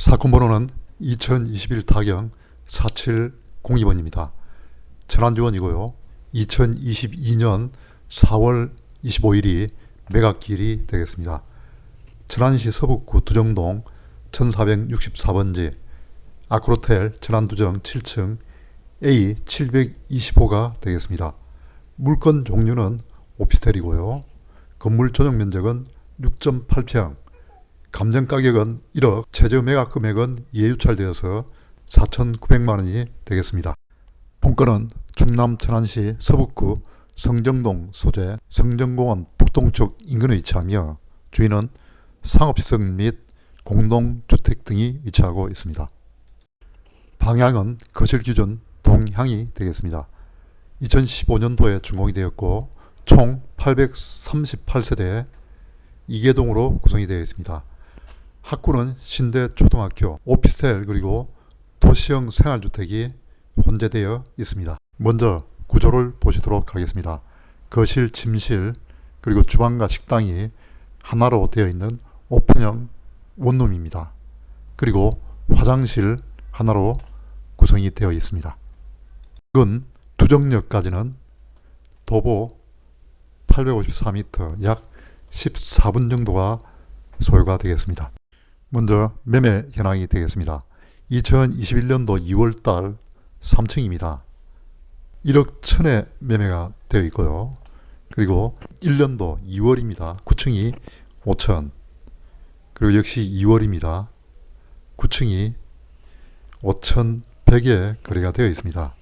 사건 번호는 2021 타경 4702번입니다. 천안주원이고요. 2022년 4월 25일이 매각길이 되겠습니다. 천안시 서북구 두정동 1464번지 아크로텔 천안두정 7층 A 725가 되겠습니다. 물건 종류는 오피스텔이고요. 건물 전용 면적은 6.8평, 감정 가격은 1억, 최저 매각 금액은 예유찰되어서 4,900만 원이 되겠습니다. 본건은 충남 천안시 서북구 성정동 소재 성정공원 북동쪽 인근에 위치하며 주인은 상업시설 및 공동주택 등이 위치하고 있습니다. 방향은 거실 기준 동향이 되겠습니다. 2015년도에 준공이 되었고 총 838세대 2개동으로 구성이 되어 있습니다. 학구는 신대 초등학교, 오피스텔 그리고 도시형 생활주택이 혼재되어 있습니다. 먼저 구조를 보시도록 하겠습니다. 거실, 침실 그리고 주방과 식당이 하나로 되어 있는 오픈형 원룸입니다. 그리고 화장실 하나로 구성이 되어 있습니다. 이건 두정역까지는 도보 854m 약 14분 정도가 소요가 되겠습니다. 먼저 매매 현황이 되겠습니다. 2021년도 2월달 3층입니다. 1억 천에 매매가 되어 있고요. 그리고 1년도 2월입니다. 9층이 5천. 그리고 역시 2월입니다. 9층이 5,100에 거래가 되어 있습니다.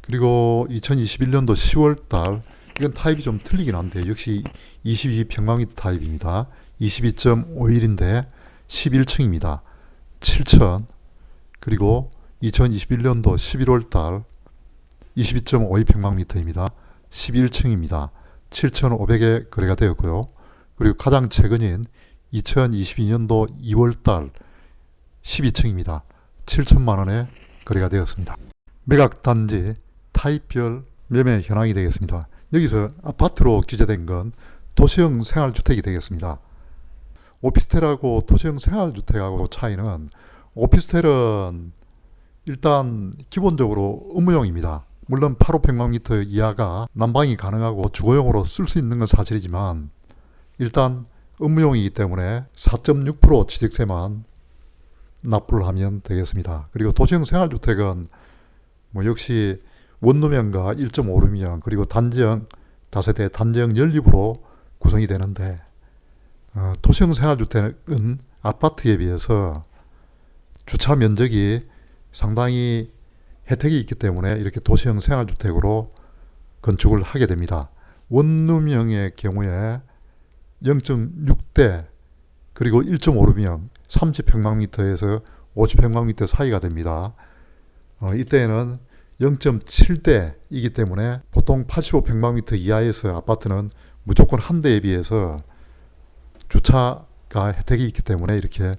그리고 2021년도 10월 달 이건 타입이 좀 틀리긴 한데 역시 22평방미터 타입입니다. 22.51인데 11층입니다. 7천 그리고 2021년도 11월 달 22.52평방미터입니다. 11층입니다. 7,500에 거래가 되었고요. 그리고 가장 최근인 2022년도 2월 달 12층입니다. 7천만 원에 거래가 되었습니다. 매각 단지 타입별 매매 현황이 되겠습니다. 여기서 아파트로 규제된 건 도시형 생활주택이 되겠습니다. 오피스텔하고 도시형 생활주택하고 차이는 오피스텔은 일단 기본적으로 의무용입니다. 물론 8,500만 이하가 난방이 가능하고 주거용으로 쓸 수 있는 건 사실이지만 일단 의무용이기 때문에 4.6% 취득세만 납부를 하면 되겠습니다. 그리고 도시형 생활주택은 뭐 역시 원룸형과 1.5룸형 그리고 단지형 다세대 단지형 연립으로 구성이 되는데 어, 도시형 생활주택은 아파트에 비해서 주차 면적이 상당히 혜택이 있기 때문에 이렇게 도시형 생활주택으로 건축을 하게 됩니다. 원룸형의 경우에 0.6대 그리고 1.5룸형 30평방미터에서 50평방미터 사이가 됩니다. 어, 이때에는 0.7대이기 때문에 보통 85평방미터 이하에서 아파트는 무조건 한 대에 비해서 주차가 혜택이 있기 때문에 이렇게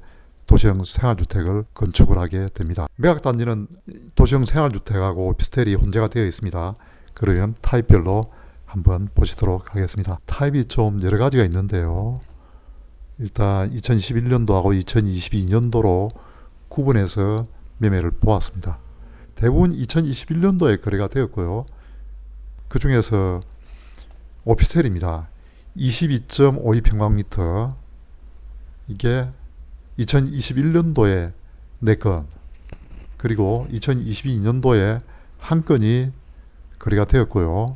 도시형 생활주택을 건축을 하게 됩니다. 매각단지는 도시형 생활주택하고 오피스텔이 혼재가 되어 있습니다. 그러면 타입별로 한번 보시도록 하겠습니다. 타입이 좀 여러 가지가 있는데요. 일단 2021년도하고 2022년도로 구분해서 매매를 보았습니다. 대부분 2021년도에 거래가 되었고요. 그 중에서 오피스텔입니다. 22.52평방미터 이게 2021년도에 4건 그리고 2022년도에 한 건이 거래가 되었고요.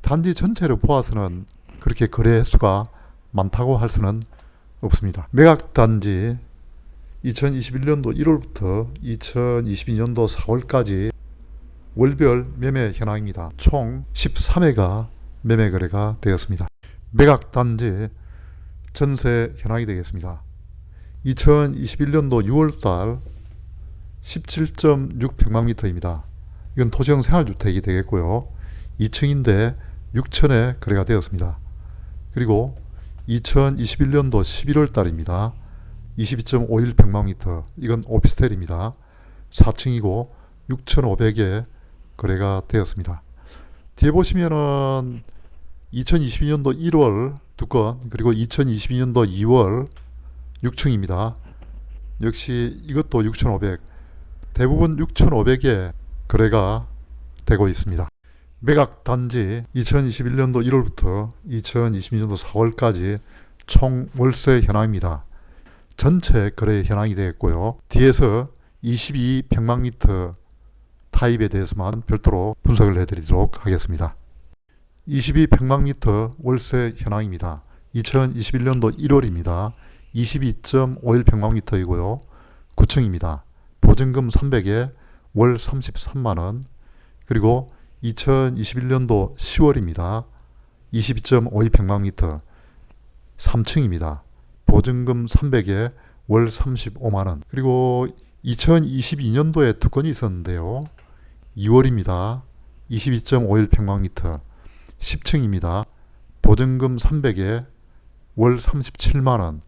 단지 전체를 보아서는 그렇게 거래 횟수가 많다고 할 수는 없습니다. 매각 단지 2021년도 1월부터 2022년도 4월까지 월별 매매 현황입니다. 총 13회가 매매 거래가 되었습니다. 매각 단지 전세 현황이 되겠습니다. 2021년도 6월달 17.6평방미터입니다. 이건 도시형 생활주택이 되겠고요. 2층인데 6천에 거래가 되었습니다. 그리고 2021년도 11월 달입니다. 22.51평방미터 이건 오피스텔입니다. 4층이고 6,500에 거래가 되었습니다. 뒤에 보시면은 2022년도 1월 두 건, 그리고 2022년도 2월 6층입니다. 역시 이것도 6,500 대부분 6,500에 거래가 되고 있습니다. 매각 단지 2021년도 1월부터 2022년도 4월까지 총 월세 현황입니다. 전체 거래 현황이 되겠고요. 뒤에서 22평방미터 타입에 대해서만 별도로 분석을 해드리도록 하겠습니다. 22평방미터 월세 현황입니다. 2021년도 1월입니다. 22.51평방미터이고요. 9층입니다. 보증금 300에 월 33만원 그리고 2021년도 10월입니다. 22.52평방미터 3층입니다. 보증금 300에 월 35만원 그리고 2022년도에 두 건이 있었는데요. 2월입니다. 22.51평방미터 10층입니다. 보증금 300에 월 37만원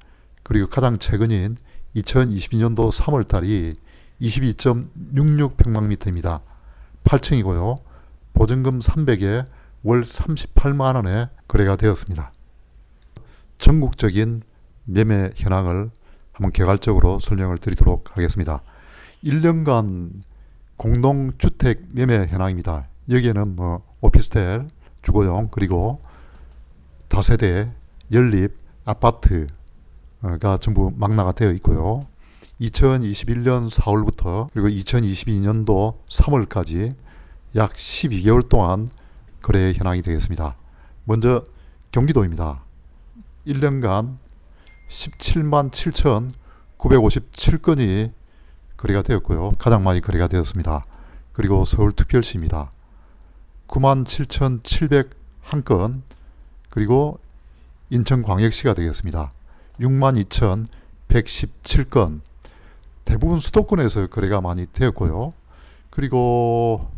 그리고 가장 최근인 2022년도 3월달이 22.66평방미터입니다. 8층이고요. 보증금 300에 월 38만원에 거래가 되었습니다. 전국적인 매매 현황을 한번 개괄적으로 설명을 드리도록 하겠습니다. 1년간 공동주택 매매 현황입니다. 여기에는 뭐 오피스텔, 주거용 그리고 다세대, 연립, 아파트가 전부 망라가 되어 있고요. 2021년 4월부터 그리고 2022년도 3월까지 약 12개월 동안 거래 현황이 되겠습니다. 먼저 경기도입니다. 1년간 17만 7,957건이 거래가 되었고요. 가장 많이 거래가 되었습니다. 그리고 서울특별시입니다. 9만 7,701건 그리고 인천광역시가 되겠습니다. 6만 2,117건 대부분 수도권에서 거래가 많이 되었고요. 그리고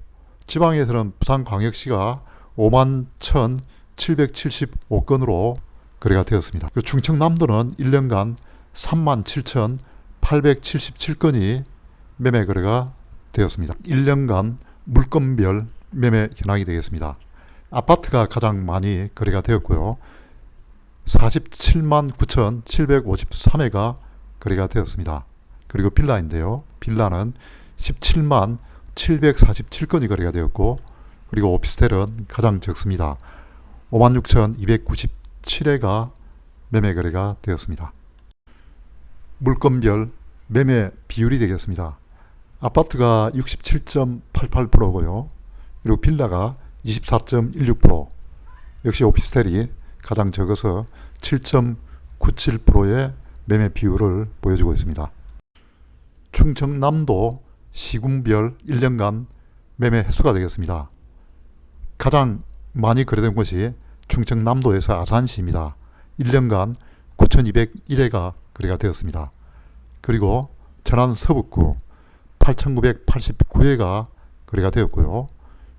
지방에서는 부산광역시가 5만 1,775건으로 거래가 되었습니다. 그 충청남도는 1년간 3만 7,877건이 매매 거래가 되었습니다. 1년간 물건별 매매 현황이 되겠습니다. 아파트가 가장 많이 거래가 되었고요. 47만 9,753회가 거래가 되었습니다. 그리고 빌라인데요. 빌라는 17만 747건이 거래가 되었고 그리고 오피스텔은 가장 적습니다. 5만 6,297회가 매매 거래가 되었습니다. 물건별 매매 비율이 되겠습니다. 아파트가 67.88%고요. 그리고 빌라가 24.16% 역시 오피스텔이 가장 적어서 7.97%의 매매 비율을 보여주고 있습니다. 충청남도 시군별 1년간 매매 횟수가 되겠습니다. 가장 많이 거래된 곳이 충청남도에서 아산시입니다. 1년간 9,201회가 거래가 되었습니다. 그리고 전남 서북구 8,989회가 거래가 되었고요.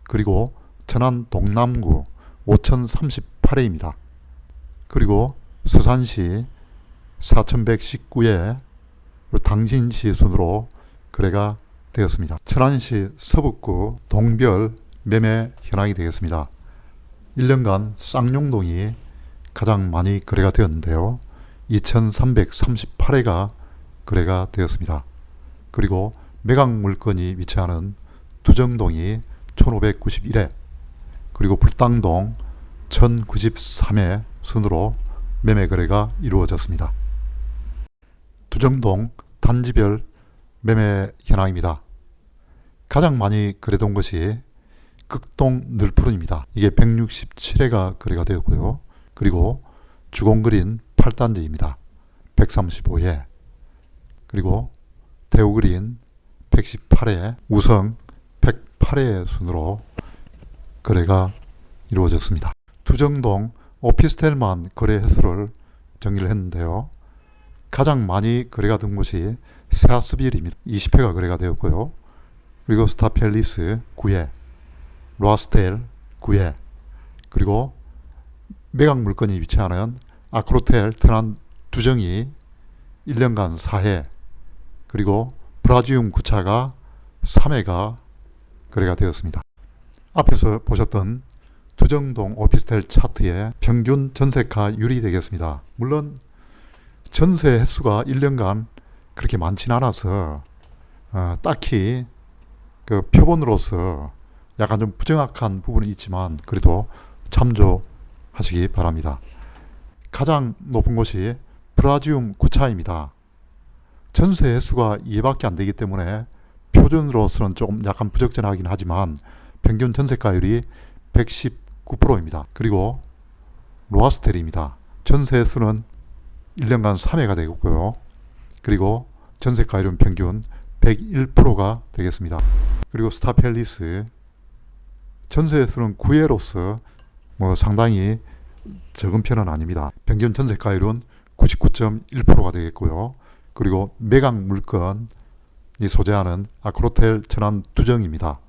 그리고 전남 동남구 5,038회입니다. 그리고 서산시 4,119회 당진시 순으로 거래가 되었습니다. 천안시 서북구 동별 매매 현황이 되겠습니다. 1년간 쌍용동이 가장 많이 거래가 되었는데요. 2338회가 거래가 되었습니다. 그리고 매각 물건이 위치하는 두정동이 1591회 그리고 불당동 1093회 순으로 매매 거래가 이루어졌습니다. 두정동 단지별 매매 현황입니다. 가장 많이 거래된 것이 극동 늘푸른입니다. 이게 167회가 거래가 되었고요. 그리고 주공그린 8단지입니다. 135회 그리고 대우그린 118회 우성 108회 순으로 거래가 이루어졌습니다. 두정동 오피스텔만 거래 횟수를 정리를 했는데요. 가장 많이 거래가 된 곳이 세아스빌입니다. 20회가 거래가 되었고요. 그리고 스타펠리스 9회, 로아스텔 9회, 그리고 매각 물건이 위치하는 아크로텔 테란 두정이 1년간 4회, 그리고 브라지움 9차가 3회가 거래가 되었습니다. 앞에서 보셨던 두정동 오피스텔 차트의 평균 전세가율이 되겠습니다. 물론 전세 횟수가 1년간 그렇게 많지는 않아서 어, 딱히 그 표본으로서 약간 좀 부정확한 부분이 있지만 그래도 참조하시기 바랍니다. 가장 높은 곳이 브라지움 9차입니다. 전세 횟수가 2밖에 안 되기 때문에 표준으로서는 조금 약간 부적절하긴 하지만 평균 전세가율이 119%입니다. 그리고 로아스텔입니다. 전세 횟수는 1년간 3회가 되겠고요. 그리고 전세가율은 평균 101%가 되겠습니다. 그리고 스타펠리스 전세 횟수는 9회로서 뭐 상당히 적은 편은 아닙니다. 평균 전세가율은 99.1%가 되겠고요. 그리고 매각 물건 이 소재하는 아크로텔 천안 두정입니다.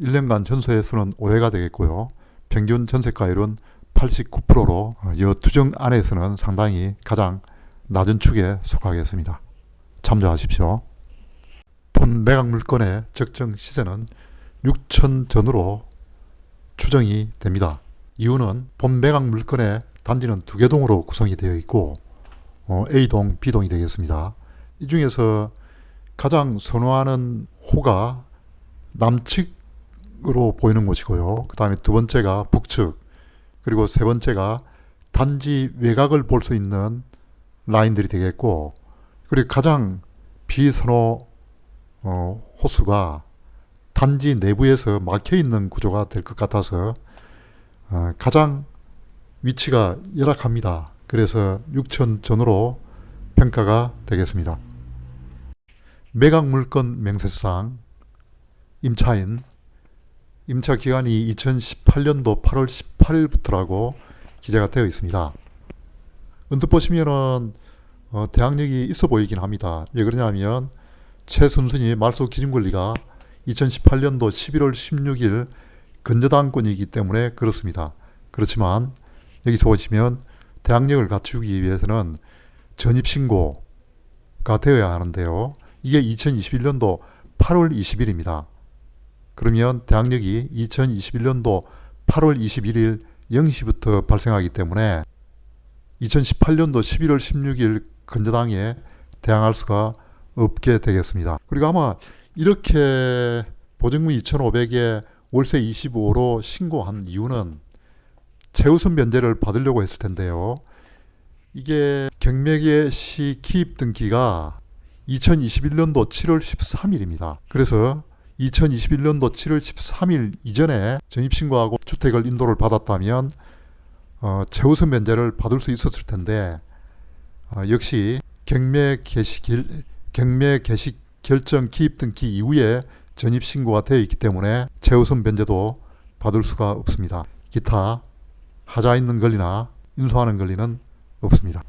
1년간 전세 횟수는 5회가 되겠고요. 평균 전세가율은 89%로 이 두정 안에서는 상당히 가장 낮은 축에 속하겠습니다. 참조하십시오. 본 매각 물건의 적정 시세는 6천 전으로 추정이 됩니다. 이유는 본 매각 물건의 단지는 두 개 동으로 구성이 되어 있고 어, A동, B동이 되겠습니다. 이 중에서 가장 선호하는 호가 남측으로 보이는 곳이고요. 그 다음에 두 번째가 북측, 그리고 세 번째가 단지 외곽을 볼 수 있는 라인들이 되겠고, 그리고 가장 비선호 어, 호수가 단지 내부에서 막혀 있는 구조가 될 것 같아서 어, 가장 위치가 열악합니다. 그래서 6천 전으로 평가가 되겠습니다. 매각 물건 명세서상 임차인 임차 기간이 2018년도 8월 18일부터라고 기재가 되어 있습니다. 언뜻 보시면은 어, 대항력이 있어 보이긴 합니다. 왜 그러냐면 최순순이 말소 기준 권리가 2018년도 11월 16일 근저당권이기 때문에 그렇습니다. 그렇지만 여기서 보시면 대항력을 갖추기 위해서는 전입신고가 되어야 하는데요. 이게 2021년도 8월 20일입니다. 그러면 대항력이 2021년도 8월 21일 0시부터 발생하기 때문에 2018년도 11월 16일 근저당에 대항할 수가 없게 되겠습니다. 그리고 아마 이렇게 보증금 2,500에 월세 25로 신고한 이유는 최우선 면제를 받으려고 했을 텐데요. 이게 경매계 시 기입 등기가 2021년도 7월 13일입니다. 그래서 2021년도 7월 13일 이전에 전입신고하고 주택을 인도를 받았다면 어, 최우선 면제를 받을 수 있었을 텐데 어, 역시 경매 개시 결, 경매 개시 결정 기입 등기 이후에 전입 신고가 되어 있기 때문에 최우선 면제도 받을 수가 없습니다. 기타 하자 있는 권리나 인수하는 권리는 없습니다.